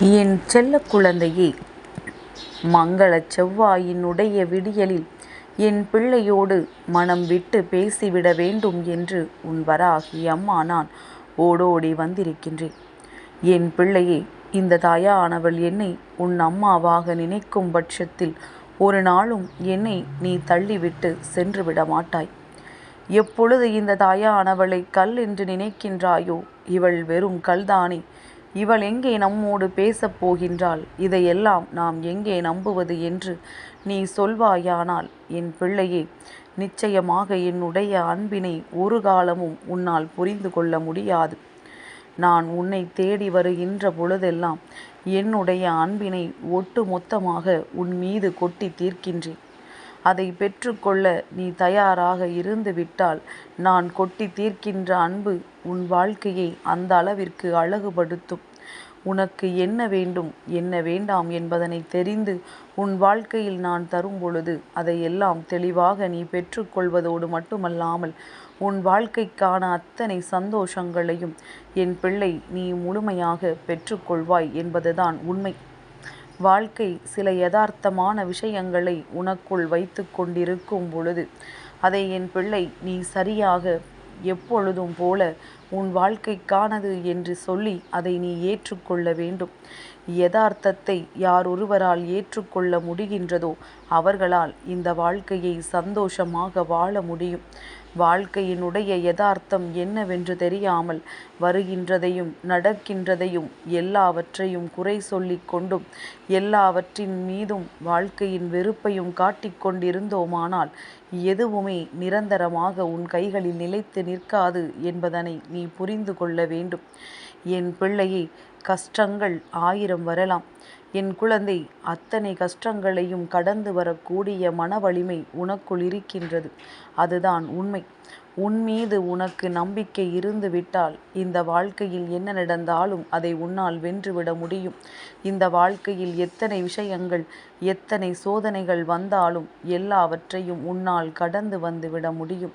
என் செல்ல குழந்தையே மங்களச் செவ்வாயினுடைய விடியலில் என் பிள்ளையோடு மனம் விட்டு பேசிவிட வேண்டும் என்று உன் வராகி அம்மா நான் ஓடோடி வந்திருக்கின்றேன். என் பிள்ளையே இந்த தாயானவள் என்னை உன் அம்மாவாக நினைக்கும் பட்சத்தில் ஒரு நாளும் என்னை நீ தள்ளிவிட்டு சென்று விட மாட்டாய். எப்பொழுது இந்த தாயானவளை கல் என்று நினைக்கின்றாயோ இவள் வெறும் கல்தானே. இவள் எங்கே நம்மோடு பேசப் போகின்றாள்? இதையெல்லாம் நாம் எங்கே நம்புவது என்று நீ சொல்வாயானால் என் பிள்ளையே நிச்சயமாக என்னுடைய அன்பினை ஒரு காலமும் உன்னால் புரிந்து கொள்ள முடியாது. நான் உன்னை தேடி வருகின்ற பொழுதெல்லாம் என்னுடைய அன்பினை ஒட்டு மொத்தமாக உன் மீது கொட்டி தீர்க்கின்றேன். அதை பெற்றுக்கொள்ள நீ தயாராக இருந்துவிட்டால் நான் கொட்டி தீர்க்கின்ற அன்பு உன் வாழ்க்கையை அந்த அளவிற்கு அழகுபடுத்தும். உனக்கு என்ன வேண்டும் என்ன வேண்டாம் என்பதனை தெரிந்து உன் வாழ்க்கையில் நான் தரும் பொழுது அதையெல்லாம் தெளிவாக நீ பெற்றுக்கொள்வதோடு மட்டுமல்லாமல் உன் வாழ்க்கைக்கான அத்தனை சந்தோஷங்களையும் என் பிள்ளை நீ முழுமையாக பெற்றுக்கொள்வாய் என்பதுதான் உண்மை. வாழ்க்கை சில யதார்த்தமான விஷயங்களை உனக்குள் வைத்து கொண்டிருக்கும் பொழுது அதை என் பிள்ளை நீ சரியாக எப்பொழுதும் போல உன் வாழ்க்கைக்கானது என்று சொல்லி அதை நீ ஏற்றுக்கொள்ள வேண்டும். யதார்த்தத்தை யார் ஒருவரால் ஏற்றுக்கொள்ள முடிகின்றதோ அவர்களால் இந்த வாழ்க்கையை சந்தோஷமாக வாழ முடியும். வாழ்க்கையினுடைய யதார்த்தம் என்னவென்று தெரியாமல் வருகின்றதையும் நடக்கின்றதையும் எல்லாவற்றையும் குறை சொல்லிக் கொண்டும் எல்லாவற்றின் மீதும் வாழ்க்கையின் வெறுப்பையும் காட்டிக்கொண்டிருந்தோமானால் எதுவுமே நிரந்தரமாக உன் கைகளில் நிலைத்து நிற்காது என்பதனை நீ புரிந்து கொள்ள வேண்டும். என் பிள்ளையை கஷ்டங்கள் ஆயிரம் வரலாம். என் குழந்தை அத்தனை கஷ்டங்களையும் கடந்து வரக்கூடிய மன வலிமை உனக்குள் இருக்கின்றது. அதுதான் உண்மை. உன் மீது உனக்கு நம்பிக்கை இருந்து விட்டால் இந்த வாழ்க்கையில் என்ன நடந்தாலும் அதை உன்னால் வென்றுவிட முடியும். இந்த வாழ்க்கையில் எத்தனை விஷயங்கள் எத்தனை சோதனைகள் வந்தாலும் எல்லாவற்றையும் உன்னால் கடந்து வந்து விட முடியும்.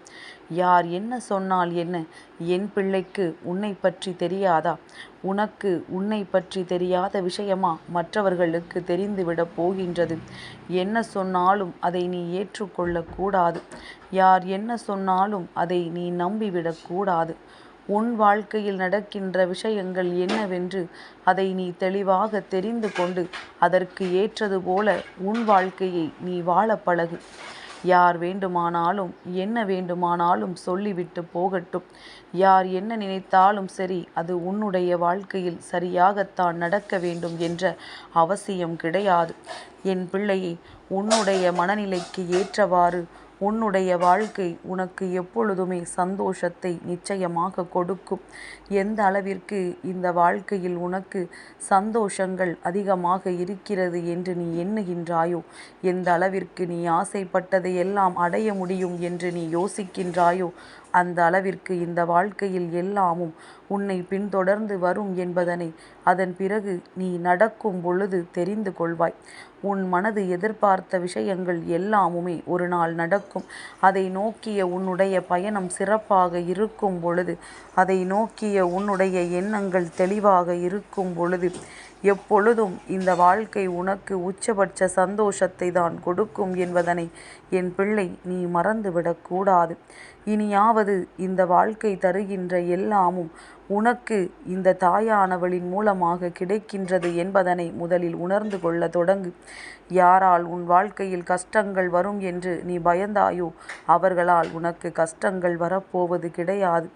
யார் என்ன சொன்னால் என்ன? என் பிள்ளைக்கு உன்னை பற்றி தெரியாதா? உனக்கு உன்னை பற்றி தெரியாத விஷயமா மற்றவர்களுக்கு தெரிந்துவிடப் போகின்றது. என்ன சொன்னாலும் அதை நீ ஏற்றுக்கொள்ளக்கூடாது யார் என்ன சொன்னாலும் அதை நீ நம்பிவிடக்கூடாது உன் வாழ்க்கையில் நடக்கின்ற விஷயங்கள் என்னவென்று அதை நீ தெளிவாக தெரிந்து கொண்டு அதற்கு ஏற்றது போல உன் வாழ்க்கையை நீ வாழ பழகு. யார் வேண்டுமானாலும் என்ன வேண்டுமானாலும் சொல்லிவிட்டு போகட்டும். யார் என்ன நினைத்தாலும் சரி அது உன்னுடைய வாழ்க்கையில் சரியாகத்தான் நடக்க வேண்டும் என்ற அவசியம் கிடையாது. என் பிள்ளையை உன்னுடைய மனநிலைக்கு ஏற்றவாறு உன்னுடைய வாழ்க்கை உனக்கு எப்பொழுதுமே சந்தோஷத்தை நிச்சயமாக கொடுக்கும். எந்த அளவிற்கு இந்த வாழ்க்கையில் உனக்கு சந்தோஷங்கள் அதிகமாக இருக்கிறது என்று நீ எண்ணுகின்றாயோ எந்த அளவிற்கு நீ ஆசைப்பட்டதை எல்லாம் அடைய முடியும் என்று நீ யோசிக்கின்றாயோ அந்த அளவிற்கு இந்த வாழ்க்கையில் எல்லாமும் உன்னை பின்தொடர்ந்து வரும் என்பதனை அதன் பிறகு நீ நடக்கும் பொழுது தெரிந்து கொள்வாய். உன் மனது எதிர்பார்த்த விஷயங்கள் எல்லாமுமே ஒரு நாள் நடக்கும். அதை நோக்கிய உன்னுடைய பயணம் சிறப்பாக இருக்கும் பொழுது அதை நோக்கிய உன்னுடைய எண்ணங்கள் தெளிவாக இருக்கும் பொழுது எப்பொழுதும் இந்த வாழ்க்கை உனக்கு உச்சபட்ச சந்தோஷத்தை தான் கொடுக்கும் என்பதனை என் பிள்ளை நீ மறந்துவிடக்கூடாது இனியாவது இந்த வாழ்க்கை தருகின்ற எல்லாமும் உனக்கு இந்த தாயானவளின் மூலமாக கிடைக்கின்றது என்பதனை முதலில் உணர்ந்து கொள்ள தொடங்கு. யாரால் உன் வாழ்க்கையில் கஷ்டங்கள் வரும் என்று நீ பயந்தாயோ அவர்களால் உனக்கு கஷ்டங்கள் வரப்போவது கிடையாது.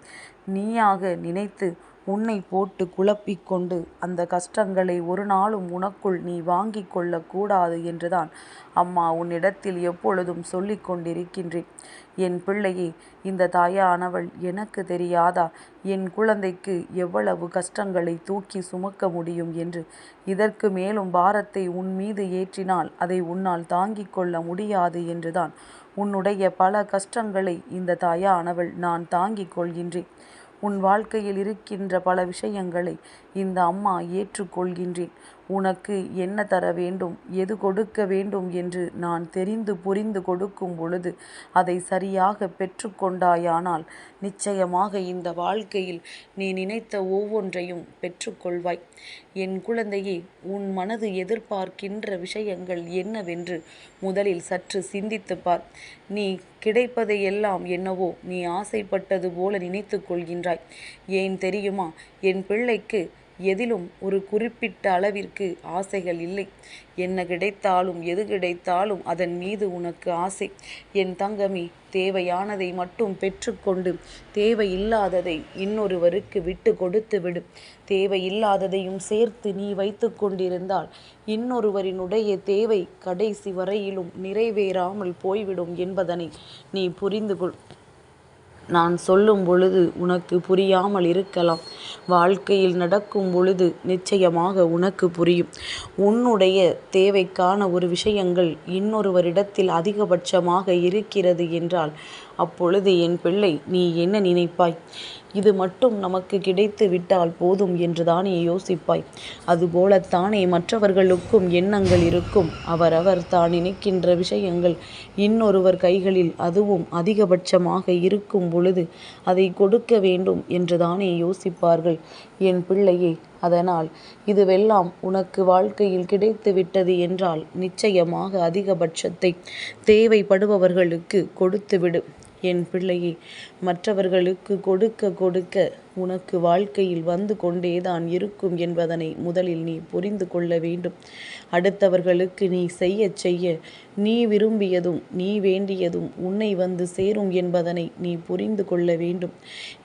நீயாக நினைத்து உன்னை போட்டு குழப்பிக் கொண்டு அந்த கஷ்டங்களை ஒரு நாளும் உனக்குள் நீ வாங்கிக் கொள்ளக்கூடாது என்றுதான் அம்மா உன்னிடத்தில் எப்பொழுதும் சொல்லிக் கொண்டிருக்கின்றேன். என் பிள்ளையே இந்த தாயானவள் எனக்கு தெரியாதா? என் குழந்தைக்கு எவ்வளவு கஷ்டங்களை தூக்கி சுமக்க முடியும் என்று. இதற்கு மேலும் பாரத்தை உன் மீது ஏற்றினால் அதை உன்னால் தாங்கிக் கொள்ள முடியாது என்றுதான். உன்னுடைய பல கஷ்டங்களை இந்த தாயானவள் நான் தாங்கிக் கொள்கின்றேன். உன் வாழ்க்கையில் இருக்கின்ற பல விஷயங்களை இந்த அம்மா ஏற்றுக்கொள்கின்றேன். உனக்கு என்ன தர வேண்டும்? எது கொடுக்க வேண்டும் என்று நான் தெரிந்து புரிந்து கொடுக்கும் பொழுது அதை சரியாக பெற்றுக்கொண்டாயானால் நிச்சயமாக இந்த வாழ்க்கையில் நீ நினைத்த ஒவ்வொன்றையும் பெற்றுக்கொள்வாய். என் குழந்தையே உன் மனது எதிர்பார்க்கின்ற விஷயங்கள் என்னவென்று முதலில் சற்று சிந்தித்து பார். நீ கிடைப்பதையெல்லாம் என்னவோ நீ ஆசைப்பட்டது போல நினைத்து கொள்கின்றாய். ஏன் தெரியுமா? என் பிள்ளைக்கு எதிலும் ஒரு குறிப்பிட்ட அளவிற்கு ஆசைகள் இல்லை. என்ன கிடைத்தாலும் எது கிடைத்தாலும் அதன் மீது உனக்கு ஆசை. என் தங்கமி தேவையானதை மட்டும் பெற்றுக்கொண்டு தேவையில்லாததை இன்னொருவருக்கு விட்டு கொடுத்து விடு. தேவையில்லாததையும் சேர்த்து நீ வைத்து கொண்டிருந்தால் இன்னொருவரினுடைய தேவை கடைசி வரையிலும் நிறைவேறாமல் போய்விடும் என்பதனை நீ புரிந்து கொள் நான் சொல்லும் பொழுது உனக்கு புரியாமல் இருக்கலாம். வாழ்க்கையில் நடக்கும் பொழுது நிச்சயமாக உனக்கு புரியும். உன்னுடைய தேவைக்கான ஒரு விஷயங்கள் இன்னொருவரிடத்தில் அதிகபட்சமாக இருக்கிறது என்றால் அப்பொழுது என் பிள்ளை நீ என்ன நினைப்பாய்? இது மட்டும் நமக்கு கிடைத்து விட்டால் போதும் என்று தானே யோசிப்பாய். அதுபோலத்தானே மற்றவர்களுக்கும் எண்ணங்கள் இருக்கும். அவரவர் தான் நினைக்கின்ற விஷயங்கள் இன்னொருவர் கைகளில் அதுவும் அதிகபட்சமாக இருக்கும் பொழுது அதை கொடுக்க வேண்டும் என்று தானே யோசிப்பார்கள். என் பிள்ளையே அதனால் இதுவெல்லாம் உனக்கு வாழ்க்கையில் கிடைத்து விட்டது என்றால் நிச்சயமாக அதிகபட்சத்தை தேவைப்படுபவர்களுக்கு கொடுத்துவிடு என் பிள்ளையே மற்றவர்களுக்கு கொடுக்க கொடுக்க உனக்கு வாழ்க்கையில் வந்து கொண்டேதான் இருக்கும் என்பதனை முதலில் நீ புரிந்து கொள்ள வேண்டும். அடுத்தவர்களுக்கு நீ செய்ய செய்ய நீ விரும்பியதும் நீ வேண்டியதும் உன்னை வந்து சேரும் என்பதனை நீ புரிந்து கொள்ள வேண்டும்.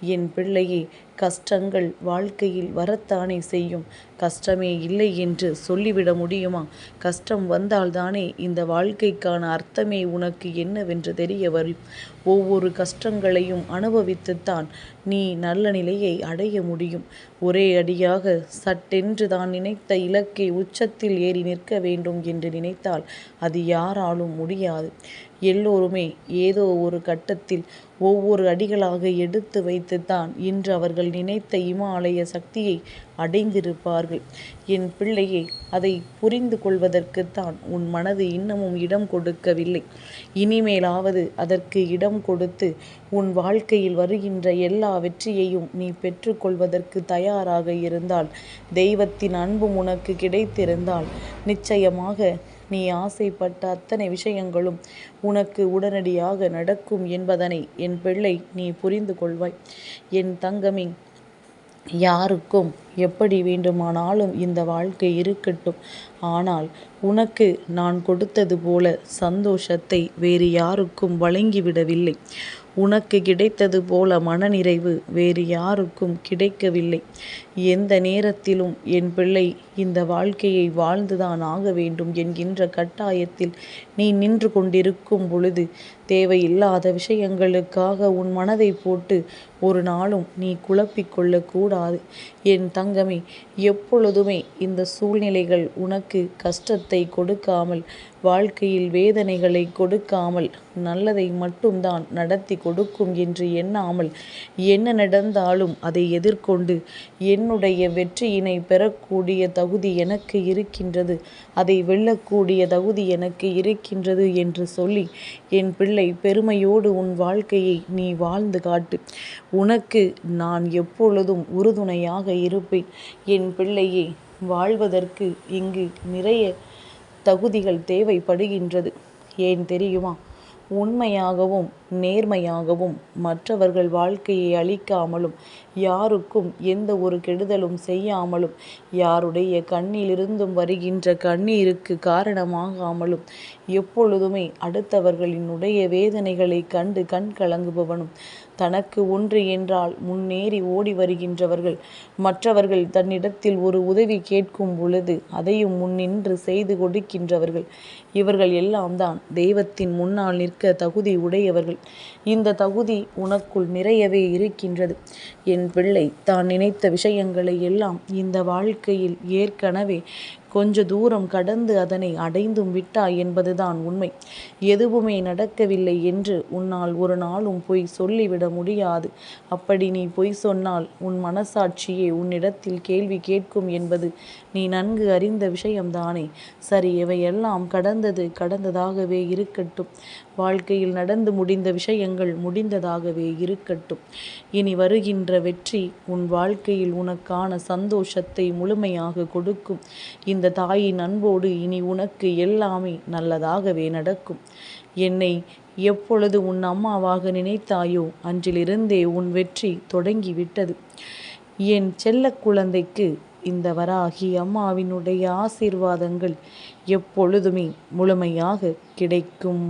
என் பிள்ளையே கஷ்டங்கள் வாழ்க்கையில் வரத்தானே செய்யும். கஷ்டமே இல்லை என்று சொல்லிவிட முடியுமா? கஷ்டம் வந்தால்தானே இந்த வாழ்க்கைக்கான அர்த்தமே உனக்கு என்னவென்று தெரிய வரும். ஒவ்வொரு கஷ்டங்களையும் அனுபவித்துத்தான் நீ நல்ல நிலையை அடைய முடியும். ஒரே அடியாக சட்டென்று தான் நினைத்த இலக்கை உச்சத்தில் ஏறி நிற்க வேண்டும் என்று நினைத்தால் அது யாராலும் முடியாது. எல்லோருமே ஏதோ ஒரு கட்டத்தில் ஒவ்வொரு அடிகளாக எடுத்து வைத்துத்தான் இன்று அவர்கள் நினைத்த இமாலய சக்தியை அடைந்திருப்பார்கள். என் பிள்ளையை அதை புரிந்து கொள்வதற்குத்தான் உன் மனது இன்னமும் இடம் கொடுக்கவில்லை. இனிமேலாவது அதற்கு இடம் கொடுத்து உன் வாழ்க்கையில் வருகின்ற எல்லா வெற்றியையும் நீ பெற்றுக்கொள்வதற்கு தயாராக இருந்தால் தெய்வத்தின் அன்பும் உனக்கு கிடைத்திருந்தால் நிச்சயமாக நீ ஆசைப்பட்ட அத்தனை விஷயங்களும் உனக்கு உடனடியாக நடக்கும் என்பதனை என் பிள்ளை நீ புரிந்து கொள்வாய். என் தங்கமே யாருக்கும் எப்படி வேண்டுமானாலும் இந்த வாழ்க்கை இருக்கட்டும். ஆனால் உனக்கு நான் கொடுத்தது போல சந்தோஷத்தை வேறு யாருக்கும் வழங்கிவிடவில்லை. உனக்கு கிடைத்தது போல மனநிறைவு வேறு யாருக்கும் கிடைக்கவில்லை. எந்த நேரத்திலும் என் பிள்ளை இந்த வாழ்க்கையை வாழ்ந்துதான் ஆக வேண்டும் என்கின்ற கட்டாயத்தில் நீ நின்று கொண்டிருக்கும் பொழுது தேவையில்லாத விஷயங்களுக்காக உன் மனதை போட்டு ஒரு நாளும் நீ குழப்பிக்கொள்ளக்கூடாது என் தங்கமே எப்பொழுதுமே இந்த சூழ்நிலைகள் உனக்கு கஷ்டத்தை கொடுக்காமல் வாழ்க்கையில் வேதனைகளை கொடுக்காமல் நல்லதை மட்டும்தான் நடத்தி கொடுக்கும் என்று எண்ணாமல் என்ன நடந்தாலும் அதை எதிர்கொண்டு என்னுடைய வெற்றியினை பெறக்கூடிய தகுதி எனக்கு இருக்கின்றது. அதை வெல்லக்கூடிய தகுதி எனக்கு இருக்கின்றது என்று சொல்லி என் பிள்ளை பெருமையோடு உன் வாழ்க்கையை நீ வாழ்ந்து காட்டு. உனக்கு நான் எப்பொழுதும் உறுதுணையாக இருப்பேன். என் பிள்ளையே வாழ்வதற்கு இங்கு நிறைய தகுதிகள் தேவைப்படுகின்றது. ஏன் தெரியுமா? உண்மையாகவும் நேர்மையாகவும் மற்றவர்கள் வாழ்க்கையை அழிக்காமலும் யாருக்கும் எந்த ஒரு கெடுதலும் செய்யாமலும் யாருடைய கண்ணிலிருந்தும் வருகின்ற கண்ணீருக்கு காரணமாகாமலும் எப்பொழுதுமே அடுத்தவர்களினுடைய வேதனைகளை கண்டு கண் கலங்குபவனும் தனக்கு ஒன்று என்றால் முன்னேறி ஓடி வருகின்றவர்கள். மற்றவர்கள் தன்னிடத்தில் ஒரு உதவி கேட்கும் பொழுது அதையும் முன்னின்று செய்து கொடுக்கின்றவர்கள். இவர்கள் எல்லாம் தான் தெய்வத்தின் முன்னால் நிற்க தகுதி உடையவர்கள். இந்த தகுதி உனக்குள் நிறையவே இருக்கின்றது. என் பிள்ளை தான் நினைத்த விஷயங்களை எல்லாம் இந்த வாழ்க்கையில் ஏற்கனவே கொஞ்ச தூரம் கடந்து அதனை அடைந்தும் விட்டாய் என்பதுதான் உண்மை. எதுவுமே நடக்கவில்லை என்று உன்னால் ஒரு நாளும் பொய் சொல்லிவிட முடியாது. அப்படி நீ பொய் சொன்னால் உன் மனசாட்சியே உன்னிடத்தில் கேள்வி கேட்கும் என்பது நீ நன்கு அறிந்த விஷயம்தானே. சரி இவையெல்லாம் கடந்தது கடந்ததாகவே இருக்கட்டும். வாழ்க்கையில் நடந்து முடிந்த விஷயங்கள் முடிந்ததாகவே இருக்கட்டும். இனி வருகின்ற வெற்றி உன் வாழ்க்கையில் உனக்கான சந்தோஷத்தை முழுமையாக கொடுக்கும். இந்த தாயின் அன்போடு இனி உனக்கு எல்லாமே நல்லதாகவே நடக்கும். என்னை எப்பொழுது உன் அம்மாவாக நினைத்தாயோ அன்றிலிருந்தே உன் வெற்றி தொடங்கிவிட்டது. என் செல்ல குழந்தைக்கு இந்த வராகி அம்மாவினுடைய ஆசீர்வாதங்கள் எப்பொழுதுமே முழுமையாக கிடைக்கும்.